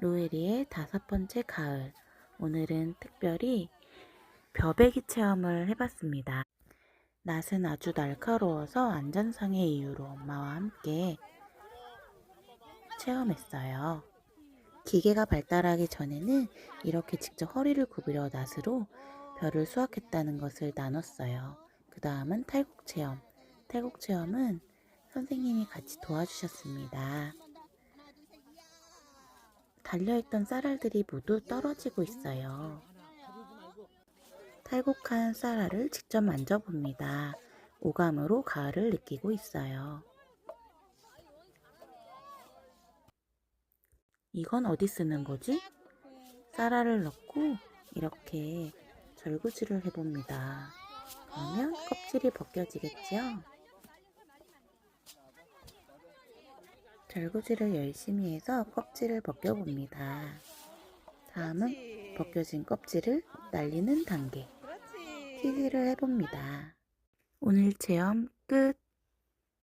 로에리의 다섯 번째 가을. 오늘은 특별히 벼베기 체험을 해봤습니다. 낯은 아주 날카로워서 안전상의 이유로 엄마와 함께 체험했어요. 기계가 발달하기 전에는 이렇게 직접 허리를 굽이려 낫으로 별을 수확했다는 것을 나눴어요. 그 다음은 탈곡 체험. 탈곡 체험은 선생님이 같이 도와주셨습니다. 달려있던 쌀알들이 모두 떨어지고 있어요. 탈곡한 쌀알을 직접 만져봅니다. 오감으로 가을을 느끼고 있어요. 이건 어디 쓰는 거지? 쌀알을 넣고 이렇게 절구질을 해봅니다. 그러면 껍질이 벗겨지겠지요? 절구질을 열심히 해서 껍질을 벗겨봅니다. 다음은 벗겨진 껍질을 날리는 단계. TV를 해봅니다. 오늘 체험 끝.